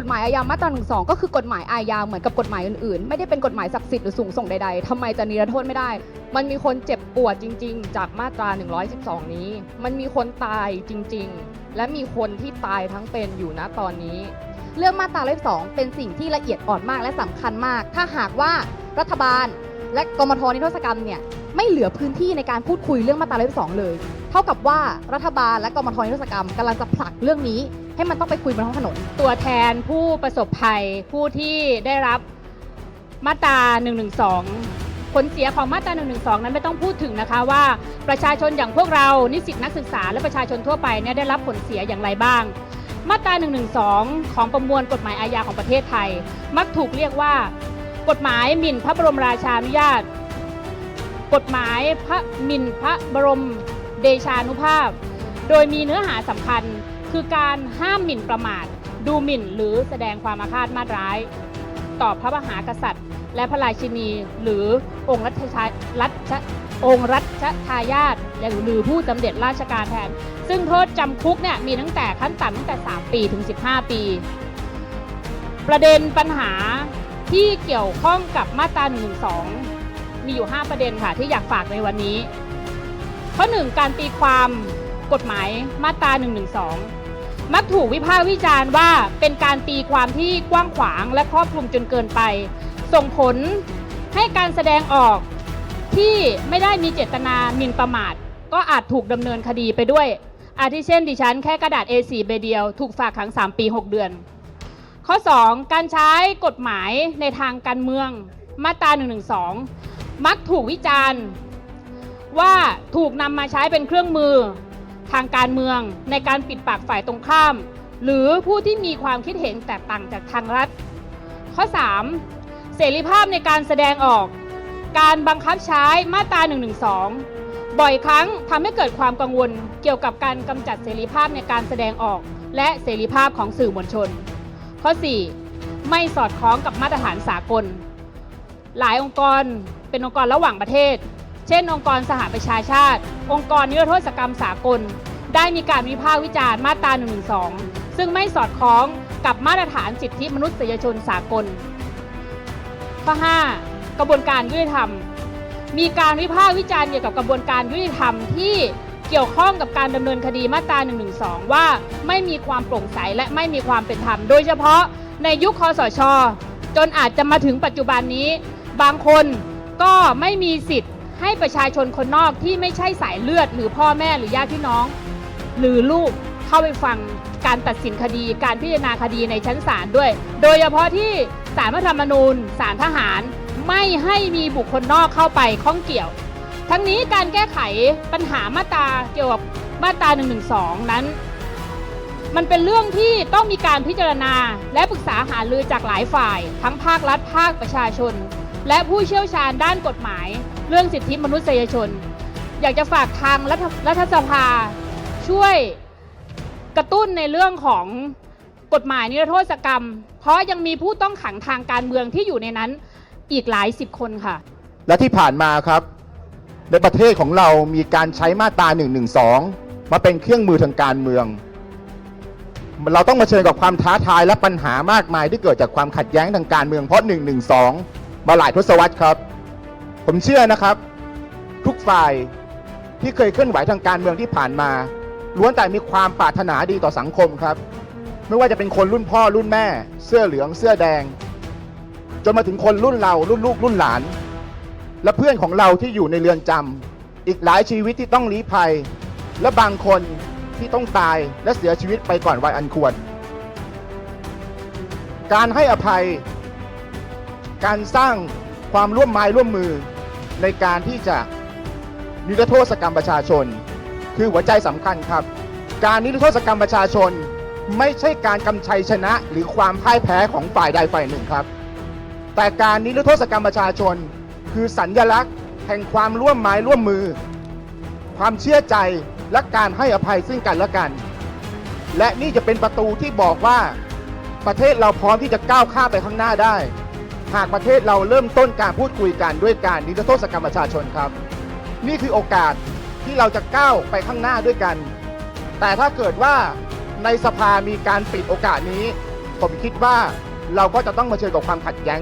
กฎหมายอาญามาตราหนึ่งสองก็คือกฎหมายอาญาเหมือนกับกฎหมายอื่นๆ ไม่ได้เป็นกฎหมายศักดิ์สิทธิ์หรือสูงส่งใดๆทำไมจะนิรโทษไม่ได้ มันมีคนเจ็บปวดจริง ๆ จากมาตรา 112 นี้ มันมีคนตายจริง ๆ และมีคนที่ตายทั้งเป็นอยู่นะตอนนี้ เรื่องมาตรา112เป็นสิ่งที่ละเอียดอ่อนมากและสำคัญมาก ถ้าหากว่ารัฐบาลและกรมทนิรโทษกรรมเนี่ยไม่เหลือพื้นที่ในการพูดคุยเรื่องมาตรา112เลย เท่ากับว่ารัฐบาลและกรมทนิรโทษกรรมกำลังจะผลักเรื่องนี้ ให้มันต้องไปคุยบนท้องถนน ตัวแทนผู้ประสบภัยผู้ที่ได้รับมาตรา 112 ผลเสียของมาตรา 112 นั้นไม่ต้องพูดถึงนะคะว่าประชาชนอย่างพวกเรานิสิตนักศึกษา และประชาชนทั่วไปเนี่ยได้รับผลเสียอย่างไรบ้าง มาตรา 112 ของประมวลกฎหมายอาญาของประเทศไทย มักถูกเรียกว่ากฎหมายหมิ่นพระบรมราชานุญาต กฎหมายพระหมิ่นพระบรม เดชานุภาพ โดยมีเนื้อหาสำคัญคือการห้ามหมิ่นประมาท ดูหมิ่นหรือแสดงความอาฆาตมาร้าย ต่อพระมหากษัตริย์ และพระราชินีหรือองค์รัชชารัชองค์รัชทายาทหรือผู้สำเร็จราชการแทน ซึ่งโทษจำคุกเนี่ยมีตั้งแต่ขั้นต่ำตั้งแต่ 3 ปีถึง 15 ปี ประเด็นปัญหาที่เกี่ยวข้องกับมาตรา112 มีอยู่ 5 ประเด็นค่ะที่อยากฝากในวันนี้ ข้อหนึ่งการตีความกฎหมายมาตรา 112 มักถูกวิพากษ์วิจารณ์ว่าเป็นการตีความที่กว้างขวางและครอบคลุมจนเกินไป ส่งผลให้การแสดงออกที่ไม่ได้มีเจตนาหมิ่นประมาท ก็อาจถูกดำเนินคดีไปด้วย อาทิเช่นดิฉันแค่กระดาษ A4 ใบเดียว ถูกฝากขัง 3 ปี 6 เดือน ข้อ 2 การใช้กฎหมายในทางการเมืองมาตรา112 มักถูกวิจารณ์ ว่าถูกนำมาใช้เป็นเครื่องมือทางการเมือง ในการปิดปากฝ่ายตรงข้าม หรือผู้ที่มีความคิดเห็นแตกต่างจากทางรัฐ ข้อ 3. เสรีภาพในการแสดงออก การบังคับใช้มาตรา112บ่อยครั้งทำให้เกิดความกังวลเกี่ยวกับการกำจัดเสรีภาพในการแสดงออก และเสรีภาพของสื่อมวลชน ข้อ 4. ไม่สอดคล้องกับมาตรฐานสากล หลายองค์กรเป็นองค์กรระหว่างประเทศ เช่น องค์กรสหประชาชาติ องค์กรนิรโทษกรรมสากล ได้มีการวิพากษ์วิจารณ์มาตรา112ซึ่งไม่สอดคล้องกับมาตรฐานสิทธิมนุษยชนสากล ข้อ 5. กระบวนการยุติธรรม มีการวิพากษ์วิจารณ์เกี่ยวกับกระบวนการยุติธรรมที่เกี่ยวข้องกับการดำเนินคดีมาตรา112ว่าไม่มีความโปร่งใสและไม่มีความเป็นธรรม โดยเฉพาะในยุคคอสช จนอาจจะมาถึงปัจจุบันนี้ บางคนก็ไม่มีสิทธิ์ ให้ประชาชนคนนอกที่ไม่ใช่สายเลือด หรือพ่อแม่หรือญาติพี่น้อง หรือลูกเข้าไปฟังการตัดสินคดี การพิจารณาคดีในชั้นศาลด้วย โดยเฉพาะที่ศาลรัฐธรรมนูญศาลทหาร ไม่ให้มีบุคคลนอกเข้าไปข้องเกี่ยว ทั้งนี้การแก้ไขปัญหามาตราเกี่ยวกับมาตรา112 นั้น มันเป็นเรื่องที่ต้องมีการพิจารณา และปรึกษาหารือจากหลายฝ่าย ทั้งภาครัฐภาคประชาชน และผู้เชี่ยวชาญด้านกฎหมาย เรื่องสิทธิมนุษยชน อยากจะฝากทางรัฐรัฐสภา ช่วยกระตุ้นในเรื่องของกฎหมายนิรโทษกรรม เพราะยังมีผู้ต้องขังทางการเมืองที่อยู่ในนั้นอีกหลายสิบคนค่ะ และที่ผ่านมาครับ ในประเทศของเรามีการใช้มาตรา112 มาเป็นเครื่องมือทางการเมือง เราต้องมาเชิญกับความท้าทายและปัญหามากมายที่เกิดจากความขัดแย้งทางการเมืองเพราะ 112 มาหลายทศวรรษครับ ผมเชื่อนะครับ ทุกฝ่ายที่เคยเคลื่อนไหวทางการเมืองที่ผ่านมา ล้วนแต่มีความปรารถนาดีต่อสังคมครับ ไม่ว่าจะเป็นคนรุ่นพ่อรุ่นแม่ เสื้อเหลืองเสื้อแดง จนมาถึงคนรุ่นเรารุ่นลูกรุ่นหลาน และเพื่อนของเราที่อยู่ในเรือนจำอีกหลายชีวิตที่ต้องลี้ภัย และบางคนที่ต้องตายและเสียชีวิตไปก่อนวัยอันควร การให้อภัย การสร้างความร่วมไม้ร่วมมือ ในการที่จะนิรโทษกรรมประชาชน คือหัวใจสำคัญครับ การนิรโทษกรรมประชาชน ไม่ใช่การกำชัยชนะหรือความพ่ายแพ้ของฝ่ายใดฝ่ายหนึ่งครับ แต่การนิรโทษกรรมประชาชน คือสัญญลักษณ์ แห่งความร่วมไม้ร่วมมือ ความเชื่อใจและการให้อภัยซึ่งกันและกัน และนี่จะเป็นประตูที่บอกว่าประเทศเราพร้อมที่จะก้าวข้ามไปข้างหน้าได้ หากประเทศเราเริ่มต้นการพูดคุยกันด้วยการนิรโทษกรรมประชาชนครับ นี่คือโอกาสที่เราจะก้าวไปข้างหน้าด้วยกัน แต่ถ้าเกิดว่าในสภามีการปิดโอกาสนี้ ผมคิดว่าเราก็จะต้องเผชิญกับความขัดแย้ง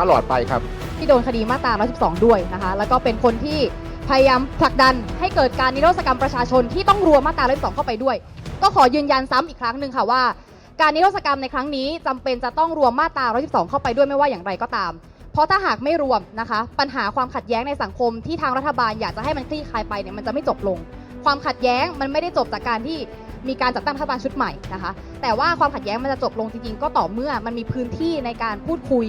ตลอดไปครับ ที่โดนคดีมาตรา 112 ด้วยนะคะ แล้วก็เป็นคนที่พยายามผลักดันให้เกิดการนิรโทษกรรมประชาชนที่ต้องรวมมาตรา 112 เข้าไปด้วย ก็ขอยืนยันซ้ำอีกครั้งหนึ่งค่ะว่า การนิรโทษกรรมในครั้งนี้จำเป็นจะต้องรวมมาตรา 112 เข้าไปด้วยไม่ว่าอย่างไรก็ตาม เพราะถ้าหากไม่รวมนะคะ ปัญหาความขัดแย้งในสังคมที่ทางรัฐบาลอยากจะให้มันคลี่คลายไปเนี่ยมันจะไม่จบลง ความขัดแย้งมันไม่ได้จบจากการที่มีการจัดตั้งรัฐบาลชุดใหม่นะคะ แต่ว่าความขัดแย้งมันจะจบลงจริงๆ ก็ต่อเมื่อมันมีพื้นที่ในการพูดคุย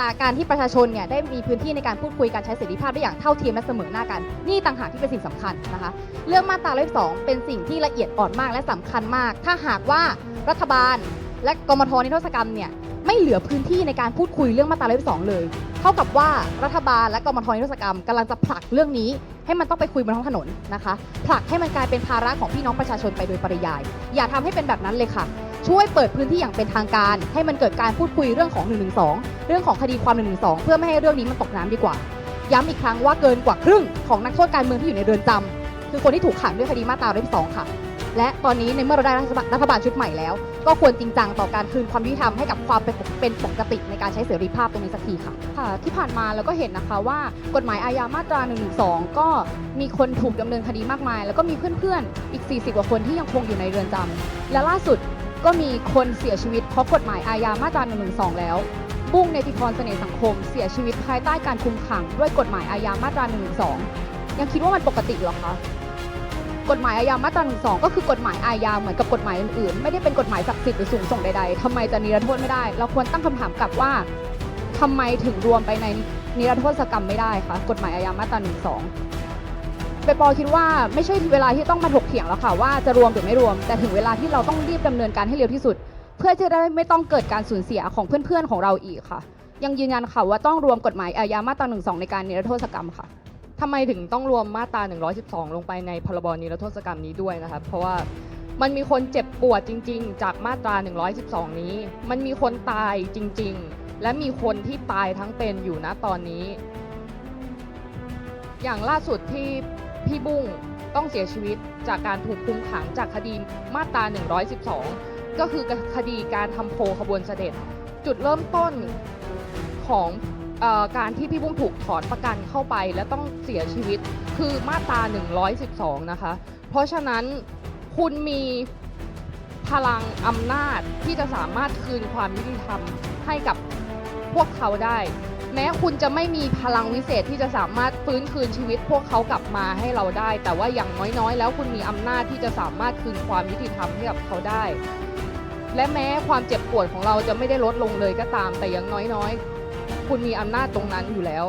ต่การที่ประชาชนเนี่ยได้มีพื้นที่ในการพูดคุยการใช้เสรีภาพได้อย่างเท่าเทียมและเสมอหน้ากัน นี่ต่างหากที่เป็นสิ่งสำคัญนะคะ เรื่องมาตรา112เป็นสิ่งที่ละเอียดอ่อนมากและสำคัญมาก ถ้าหากว่ารัฐบาล และกรมทนิทษกรรมเนี่ยไม่เหลือพื้นที่ในการพูดคุยเรื่องมาตรา112เลย เท่ากับว่ารัฐบาลและกรมทนิทษกรรมกำลังจะผลักเรื่องนี้ให้มันต้องไปคุยบนท้องถนนนะคะ ผลักให้มันกลายเป็นภาระของพี่น้องประชาชนไปโดยปริยาย อย่าทำให้เป็นแบบนั้นเลยค่ะ ช่วยเปิดพื้นที่อย่างเป็นทางการ ให้มันเกิดการพูดคุยเรื่องของ 112 เรื่องของคดีความ 112 เพื่อไม่ให้เรื่องนี้มันตกน้ำดีกว่า ย้ำอีกครั้งว่าเกินกว่าครึ่งของนักโทษการเมืองที่อยู่ในเรือนจำคือคนที่ถูกขังด้วยคดีมาตรา112ค่ะ และตอนนี้ในเมื่อเราได้รัฐบาลรัฐบาลชุดใหม่แล้ว ก็ควรจริงจังต่อการคืนความยุติธรรมให้กับความเป็นปกติในการใช้เสรีภาพตรงนี้สักทีค่ะค่ะ ที่ผ่านมาเราก็เห็นนะคะว่ากฎหมายอาญามาตรา1นึก็มีคนถูกดำเนินคดีมากมาย แล้วก็มีเพื่อนๆอีก 40 กว่าคนที่ยังคงอยู่ในเรือนจำและล่าสุด ก็มีคนเสียชีวิตเพราะกฎหมายอาญามาตรา1นึแล้ว บุ้งเนติพรเสน่ห์สังคมเสียชีวิตภายใต้การคุมขังด้วยกฎหมายอาญามาตรา1นึยังคิดว่ามันปกติหรอคะกฎหมายอาญามาตรา1ก็คือกฎหมายอาญาเหมือนกับกฎหมายอื่นๆ ไม่ได้เป็นกฎหมายศักดิ์สิทธิ์หรือสูงส่งใดๆทำไมจะนิรโทษไม่ได้ เราควรตั้งคำถามกลับว่าทำไมถึงรวมไปในนิรโทษกรรมไม่ได้คะกฎหมายอาญามาตรา1เปปอคิดว่าไม่ใช่เวลาที่ต้องมาถกเถียงแล้วค่ะ ว่าจะรวมหรือไม่รวม แต่ถึงเวลาที่เราต้องรีบดำเนินการให้เร็วที่สุด เพื่อจะได้ไม่ต้องเกิดการสูญเสียของเพื่อนๆของเราอีกค่ะ ยังยืนยันค่ะว่าต้องรวมกฎหมายอาญามาตรา1ในการนิรโทษกรรมค่ะทำไมถึงต้องรวมมาตรา 112 ลงไปในพรบนิรโทษกรรมนี้ด้วยนะครับเพราะว่ามันมีคนเจ็บปวดจริง ๆ จากมาตรา 112 นี้ มันมีคนตายจริง ๆ และมีคนที่ตายทั้งเป็นอยู่นะตอนนี้ อย่างล่าสุดที่ พี่บุ้งต้องเสียชีวิตจากการถูกคุมขังจากคดีมาตรา 112 ก็คือคดีการทำโพขบวนเสด็จ จุดเริ่มต้นของออการที่พี่บุ้งถูกถอนประกันเข้าไปและต้องเสียชีวิตคือมาตรา 112 นะคะ เพราะฉะนั้นคุณมีพลังอำนาจที่จะสามารถคืนความยุติธรรมให้กับพวกเขาได้ แม้คุณจะไม่มีพลังวิเศษที่จะสามารถฟื้นคืนชีวิตพวกเขากลับมาให้เราได้ แต่ว่าอย่างน้อยๆ แล้วคุณมีอำนาจที่จะสามารถคืนความยุติธรรมให้กับเขาได้ และแม้ความเจ็บปวดของเราจะไม่ได้ลดลงเลยก็ตาม แต่อย่างน้อยๆ คุณมีอำนาจตรงนั้นอยู่แล้ว